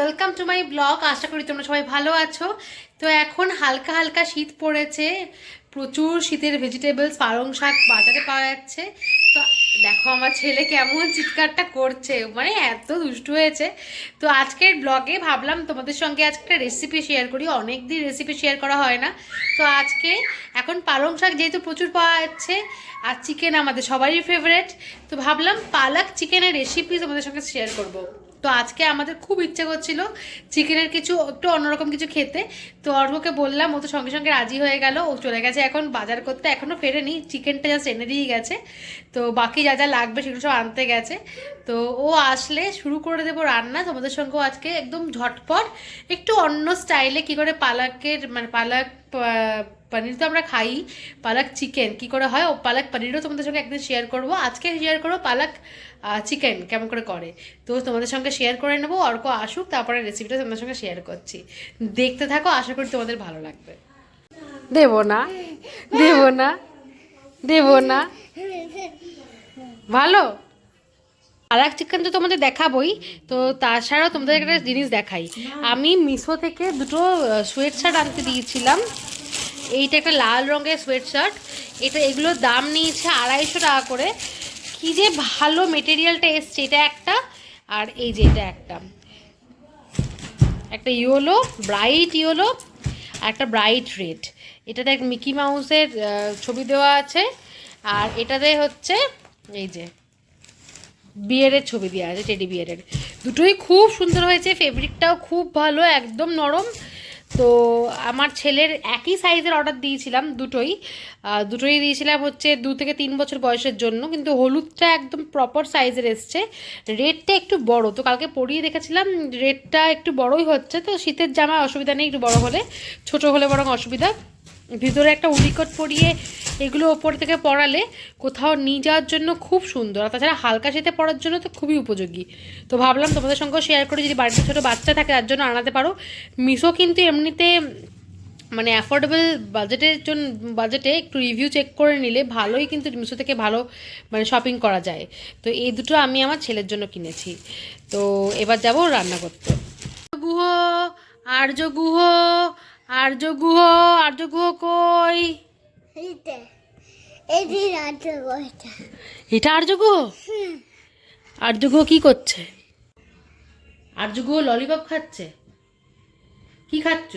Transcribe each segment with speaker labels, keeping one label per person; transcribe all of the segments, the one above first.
Speaker 1: Welcome to my blog আশা করি তোমরা সবাই ভালো আছো। তো এখন হালকা হালকা শীত পড়েছে। প্রচুর শীতের ভেজিটেবলস পালং শাক বাজারে পাওয়া যাচ্ছে। তো দেখো আমার ছেলে কেমন চিৎকারটা করছে। মানে এত দুষ্টু হয়েছে। তো আজকের ব্লগে ভাবলাম তোমাদের সঙ্গে আজকে একটা রেসিপি শেয়ার করি। অনেক দিন রেসিপি শেয়ার করা হয় না। তো আজকে এখন পালং শাক যেহেতু প্রচুর পাওয়া যাচ্ছে, আর চিকেন আমাদের সবারই ফেভারেট তো ভাবলাম পালাক চিকেনের রেসিপি তোমাদের সঙ্গে শেয়ার করব। তো আজকে আমাদের খুব ইচ্ছে করছিল চিকেনের কিছু, একটু অন্যরকম কিছু খেতে। তো অর্ঘকে বললাম, ও তো সঙ্গে সঙ্গে রাজি হয়ে গেল, ও চলে গেছে এখন বাজার করতে এখনও ফেরেনি, চিকেনটা জাস্ট এনে দিয়ে গেছে। তো বাকি যা যা লাগবে সেগুলো সব আনতে গেছে। তো ও আসলে শুরু করে দেবো রান্না, তোমাদের সঙ্গেও আজকে একদম ঝটপট। একটু অন্য স্টাইলে কি করে পালাকের মানে পালাক পনির তো আমরা খাই। পালাক চিকেন কি করে হয়? ও পালাক পনিরও তোমাদের সঙ্গে একদিন শেয়ার করব। আজকে শেয়ার করব পালাক চিকেন কেমন করে করে? তো তোমাদের সঙ্গে শেয়ার করে নেব, অর্ক আসুক, তারপরে রেসিপিটা তোমাদের সঙ্গে শেয়ার করছি। দেখতে থাকো, আশা করি তোমাদের ভালো লাগবে। দেব না? দেব না? দেব না? ভালো? আর এক চিকেন তো তোমাদের দেখাবোই তো তাছাড়াও তোমাদের একটা জিনিস দেখাই। আমি মিশো থেকে দুটো সোয়েট শার্ট আনতে দিয়েছিলাম। এইটা একটা লাল রঙের সোয়েট শার্ট এটা এগুলোর দাম নিয়েছে আড়াইশো টাকা করে। কি যে ভালো মেটেরিয়ালটা এসছে এটা একটা আর এই যে এটা একটা। একটা ইয়োলো ব্রাইট ইয়োলো আর একটা ব্রাইট রেড এটাতে এক মিকি মাউসের ছবি দেওয়া আছে। আর এটাতে হচ্ছে এই যে বিয়ারের ছবি দেওয়া আছে টেডি বিয়ারের দুটোই খুব সুন্দর হয়েছে ফেব্রিকটাও খুব ভালো, একদম নরম। তো আমার ছেলের একই সাইজের অর্ডার দিয়েছিলাম দুটোই। দুটোই দিয়েছিলাম হচ্ছে দু থেকে তিন বছর বয়সের জন্য, কিন্তু হলুদটা একদম প্রপার সাইজের এসছে। রেডটা একটু বড়, তো কালকে পরিয়ে দেখেছিলাম রেডটা একটু বড়ই হচ্ছে, তো শীতের জামা অসুবিধা নেই, একটু বড় হলে, ছোট হলে বরং অসুবিধা। ভিতরে একটা উলিকট পরিয়ে এগুলো ওপর থেকে পরালে কোথাও নিয়ে যাওয়ার জন্য খুব সুন্দর। আর তাছাড়া হালকা শীতে পরার জন্য তো খুবই উপযোগী। তো ভাবলাম তোমাদের সঙ্গেও শেয়ার করে, যদি বাড়িতে ছোটো বাচ্চা থাকে তার জন্য আনাতে পারো। মিশো কিন্তু এমনিতে মানে অ্যাফোর্ডেবল বাজেটের জন্য বাজেটে একটু রিভিউ চেক করে নিলে ভালোই কিন্তু মিশো থেকে ভালো মানে শপিং করা যায়। তো এই দুটো আমি আমার ছেলের জন্য কিনেছি। তো এবার যাব রান্না করতে। গুহ, আর্য গুহ আর্য গুহ আর্য গুহ কই
Speaker 2: এটি
Speaker 1: আর্য গুহ আর্য গুহ কি করছে? আর্য গুহ ললিপপ খাচ্ছে? কি খাচ্ছ?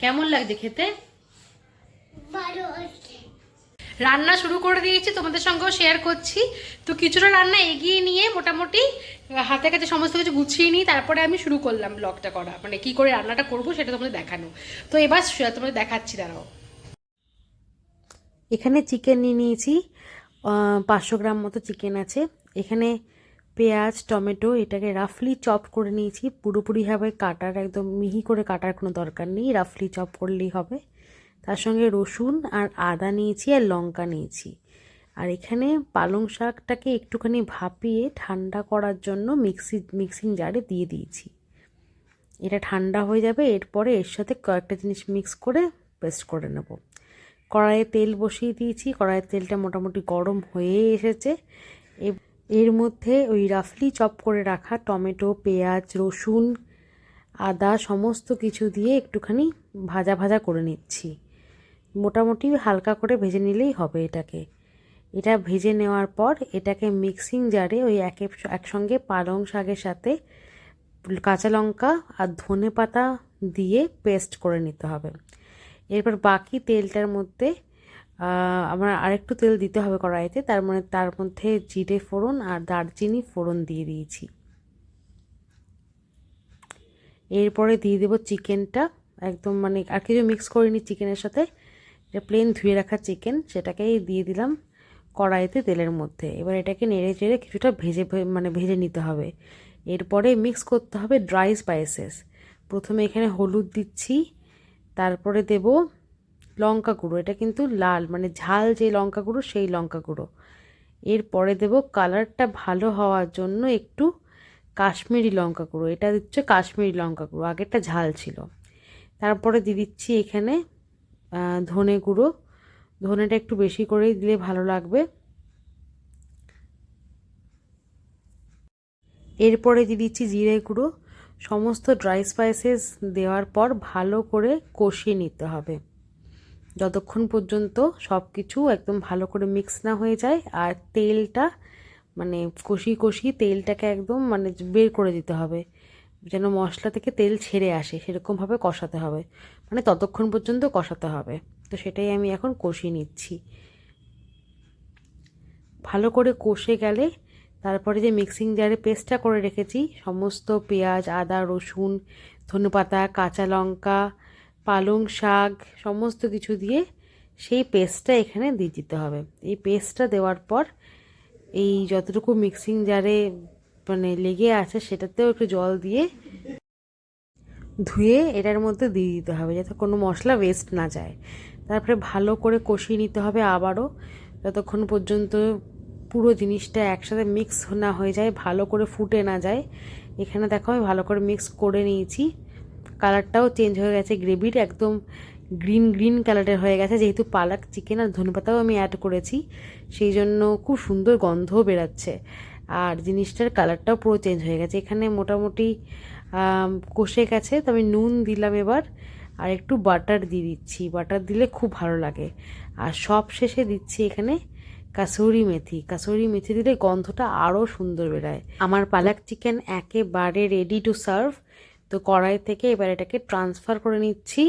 Speaker 1: কেমন লাগছে খেতে?
Speaker 2: ভালো
Speaker 1: রান্না শুরু করে দিয়েছি, তোমাদের সঙ্গেও শেয়ার করছি। তো কিছুটা রান্না এগিয়ে নিয়ে মোটামুটি হাতে কাছে সমস্ত কিছু গুছিয়ে নিই তারপরে আমি শুরু করলাম ব্লগটা করা। মানে কি করে রান্নাটা করব সেটা তোমাদের দেখানো। তো এবার তোমাদের দেখাচ্ছি, দাঁড়াও। এখানে চিকেন নিয়ে নিয়েছি পাঁচশো গ্রাম মতো চিকেন আছে। এখানে পেঁয়াজ, টমেটো, এটাকে রাফলি চপ করে নিয়েছি। পুরোপুরিভাবে কাটার একদম মিহি করে কাটার কোনো দরকার নেই রাফলি চপ করলেই হবে। তার সঙ্গে রসুন আর আদা নিয়েছি আর লঙ্কা নিয়েছি। আর এখানে পালং শাকটাকে একটুখানি ভাপিয়ে ঠান্ডা করার জন্য মিক্সি, মিক্সিং জারে দিয়ে দিয়েছি। এটা ঠান্ডা হয়ে যাবে, এরপরে এর সাথে কয়েকটা জিনিস মিক্স করে পেস্ট করে নেব। কড়াইয়ে তেল বসিয়ে দিয়েছি, কড়াইয়ের তেলটা মোটামুটি গরম হয়ে এসেছে। এর মধ্যে ওই রাফলি চপ করে রাখা টমেটো, পেঁয়াজ, রসুন, আদা সমস্ত কিছু দিয়ে একটুখানি ভাজা ভাজা করে নিচ্ছি। মোটামুটি হালকা করে ভেজে নিলেই হবে এটাকে। এটা ভেজে নেওয়ার পর এটাকে মিক্সিং জারে ওই একে একসঙ্গে পালং শাকের সাথে কাঁচা লঙ্কা আর ধনে পাতা দিয়ে পেস্ট করে নিতে হবে। এরপর বাকি তেলটার মধ্যে আমার আরেকটু তেল দিতে হবে কড়াইতে, তার মানে তার মধ্যে জিরে ফোড়ন আর দারচিনি ফোড়ন দিয়ে দিয়েছি। এরপরে দিয়ে দেবো চিকেনটা, একদম মানে আর কিছু মিক্স করিনি চিকেনের সাথে। এটা প্লেন ধুয়ে রাখা চিকেন সেটাকেই দিয়ে দিলাম কড়াইতে তেলের মধ্যে। এবার এটাকে নেড়ে চেড়ে কিছুটা ভেজে মানে ভেজে নিতে হবে। এরপরে মিক্স করতে হবে ড্রাই স্পাইসেস প্রথমে এখানে হলুদ দিচ্ছি, তারপরে দেব লঙ্কা গুঁড়ো। এটা কিন্তু লাল মানে ঝাল যে লঙ্কা গুঁড়ো, সেই লঙ্কা গুঁড়ো। এরপরে দেব কালারটা ভালো হওয়ার জন্য একটু কাশ্মীরি লঙ্কা গুঁড়ো। এটা দিচ্ছে কাশ্মীরি লঙ্কা গুঁড়ো, আগেরটা ঝাল ছিল। তারপরে দিয়ে দিচ্ছি এখানে ধনে গুঁড়ো। ধনেটা একটু বেশি করেই দিলে ভালো লাগবে। এরপরে দিয়ে দিচ্ছি জিরে গুঁড়ো। সমস্ত ড্রাই স্পাইসেস দেওয়ার পর ভালো করে কষিয়ে নিতে হবে। যতক্ষণ পর্যন্ত সব কিছু একদম ভালো করে মিক্স না হয়ে যায় আর তেলটা মানে কষি কষি তেলটাকে একদম মানে বের করে দিতে হবে। যেন মশলা থেকে তেল ছেড়ে আসে, সেরকমভাবে কষাতে হবে। মানে ততক্ষণ পর্যন্ত কষাতে হবে। তো সেটাই আমি এখন কষিয়ে নিচ্ছি। ভালো করে কষে গেলে তারপরে যে মিক্সিং জারে পেস্টটা করে রেখেছি, সমস্ত পেঁয়াজ, আদা, রসুন, ধনেপাতা, কাঁচা লঙ্কা, পালং শাক, সমস্ত কিছু দিয়ে সেই পেস্টটা এখানে দিয়ে দিতে হবে। এই পেস্টটা দেওয়ার পর এই যতটুকু মিক্সিং জারে মানে লেগে আছে সেটাতেও একটু জল দিয়ে ধুয়ে এটার মধ্যে দিয়ে দিতে হবে যাতে কোনো মশলা ওয়েস্ট না যায়। তারপরে ভালো করে কষিয়ে নিতে হবে আবারও। যতক্ষণ পর্যন্ত পুরো জিনিসটা একসাথে মিক্স না হয়ে যায়, ভালো করে ফুটে না যায়, এখানে দেখো আমি ভালো করে মিক্স করে নিয়েছি। কালারটাও চেঞ্জ হয়ে গেছে গ্রেভির একদম গ্রিন গ্রিন কালারের হয়ে গেছে। যেহেতু পালাক চিকেন আর ধনেপাতাও আমি অ্যাড করেছি, সেই জন্য খুব সুন্দর গন্ধও বেরাচ্ছে। আর জিনিসটার কালারটাও পুরো চেঞ্জ হয়ে গেছে। এখানে মোটামুটি কষে গেছে তো আমি নুন দিলাম এবার। আর একটু বাটার দিয়ে দিচ্ছি। বাটার দিলে খুব ভালো লাগে। আর সব শেষে দিচ্ছি এখানে কাসুরি মেথি। কাসুরি মেথি দিলে গন্ধটা আরও সুন্দর বেরায়। আমার পালাক চিকেন একেবারে রেডি টু সার্ভ তো কড়াই থেকে এবার এটাকে ট্রান্সফার করে নিচ্ছি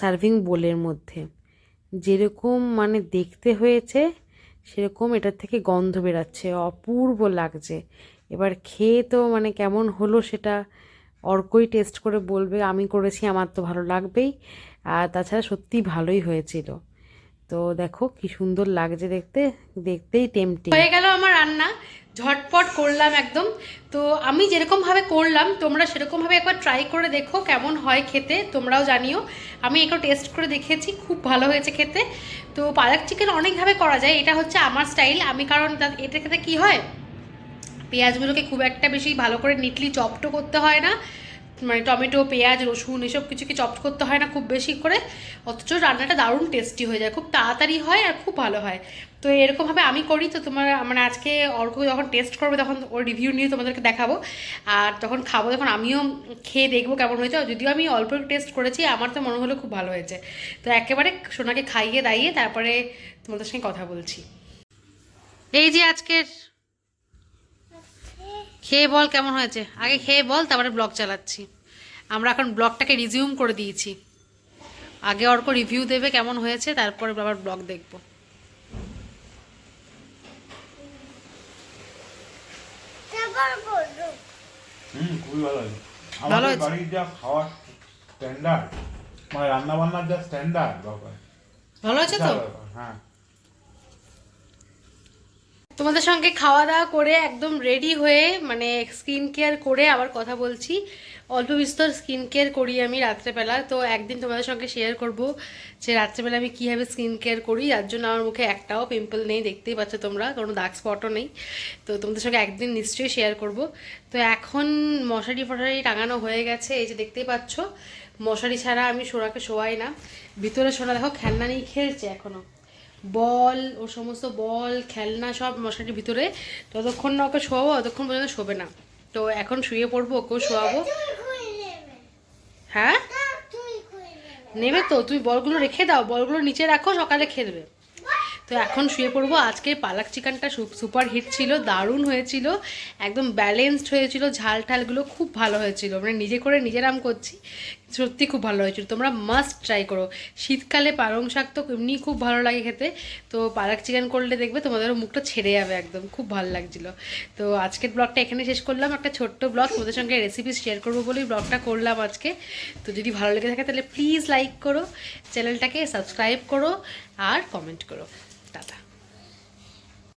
Speaker 1: সার্ভিং বোলের মধ্যে। যেরকম মানে দেখতে হয়েছে সেরকম এটার থেকে গন্ধ বেরাচ্ছে, অপূর্ব লাগছে। এবার খেয়ে তো মানে কেমন হলো সেটা অর্কই টেস্ট করে বলবে, আমি করেছি, আমার তো ভালো লাগবেই। আর তাছাড়া সত্যি ভালোই হয়েছিল। তো দেখো কি সুন্দর লাগছে দেখতে, দেখতেই টেমটিং। হয়ে গেল আমার রান্না, ঝটপট করলাম একদম। তো আমি যেরকমভাবে করলাম, তোমরা সেরকমভাবে একবার ট্রাই করে দেখো কেমন হয় খেতে, তোমরাও জানিও। আমি একটু টেস্ট করে দেখেছি খুব ভালো হয়েছে খেতে। তো পালক চিকেন অনেকভাবে করা যায়, এটা হচ্ছে আমার স্টাইল আমি কারণ এটা খেতে কি হয়? পেঁয়াজগুলোকে খুব একটা বেশি ভালো করে নিটলি চপটো করতে হয় না। মানে টমেটো, পেঁয়াজ, রসুন এসব কিছুকে চপ করতে হয় না খুব বেশি করে। অথচ রান্নাটা দারুণ টেস্টি হয়ে যায়, খুব তাড়াতাড়ি হয় আর খুব ভালো হয়। তো এরকমভাবে আমি করি, তো তোমার মানে আজকে অর্ক যখন টেস্ট করবে তখন ওর রিভিউ নিয়ে তোমাদেরকে দেখাবো। আর তখন খাব তখন আমিও খেয়ে দেখব কেমন হয়েছে। যদিও আমি অল্প টেস্ট করেছি, আমার তো মনে হলো খুব ভালো হয়েছে। তো একেবারে সোনাকে খাইয়ে দাইয়ে তারপরে তোমাদের সঙ্গে কথা বলছি। এই যে আজকের খেয়ে বল কেমন হয়েছে? আগে খেয়ে বল তারপরে ব্লগ চালাচ্ছি। আমরা এখন ব্লগটাকে রিজিউম করে দিয়েছি। আগে অর্ক রিভিউ দেবে কেমন হয়েছে তারপরে আবার ব্লগ দেখব।
Speaker 3: ভালো হয়েছে।
Speaker 1: ভালো হয়েছে?
Speaker 3: বাড়ির যা খাওয়ার স্ট্যান্ডার্ড মানে রান্না বান্নার যা স্ট্যান্ডার্ড বাবা
Speaker 1: ভালো হয়েছে তো
Speaker 3: বিশাল ব্যাপার, হ্যাঁ
Speaker 1: তোমাদের সঙ্গে খাওয়া দাওয়া করে একদম রেডি হয়ে মানে স্কিন কেয়ার করে আবার কথা বলছি। অল্প বিস্তর স্কিন কেয়ার করি আমি রাত্রেবেলা। তো একদিন তোমাদের সঙ্গে শেয়ার করব যে রাত্রেবেলা আমি কীভাবে স্কিন কেয়ার করি। যার জন্য আমার মুখে একটাও পিম্পল নেই, দেখতেই পাচ্ছ তোমরা। কোনো দাগ স্পটও নেই। তো তোমাদের সঙ্গে একদিন নিশ্চয়ই শেয়ার করব। তো এখন মশারি ফশারি টাঙানো হয়ে গেছে। এই যে দেখতেই পাচ্ছ, মশারি ছাড়া আমি সোনাকে শোয়াই না। ভিতরে সোনা, দেখো, খেলনা নিয়ে খেলছে এখনও। বল ও সমস্ত বল, খেলনা সব মশারির ভিতরে। ততক্ষণ না ওকে শোয়াবো ততক্ষণ পর্যন্ত শোবে না। তো এখন শুয়ে পড়ব, ওকেও শোয়াবো। হ্যাঁ? নেবে তো তুমি বলগুলো রেখে দাও, বলগুলো নিচে রাখো, সকালে খেলবে। তো এখন শুয়ে পড়ব, আজকে পালাক চিকেনটা সুপার হিট ছিল, দারুণ হয়েছিল, একদম ব্যালেন্সড হয়েছিল ঝাল ঠালগুলো খুব ভালো হয়েছিল। মানে নিজে করে নিজেরাম করছি সত্যি খুব ভালো হয়েছিল। তোমরা মাস্ট ট্রাই করো। শীতকালে পালং শাক তো এমনি খুব ভালো লাগে খেতে। তো পালাক চিকেন করলে দেখবে তোমাদেরও মুখটা ছেড়ে যাবে একদম। খুব ভালো লাগছিল। তো আজকের ব্লগটা এখানে শেষ করলাম। একটা ছোট্ট ব্লগ তোমাদের সঙ্গে রেসিপি শেয়ার করব বলেই ব্লগটা করলাম আজকে। তো যদি ভালো লেগে থাকে তাহলে প্লিজ লাইক করো। চ্যানেলটাকে সাবস্ক্রাইব করো আর কমেন্ট করো।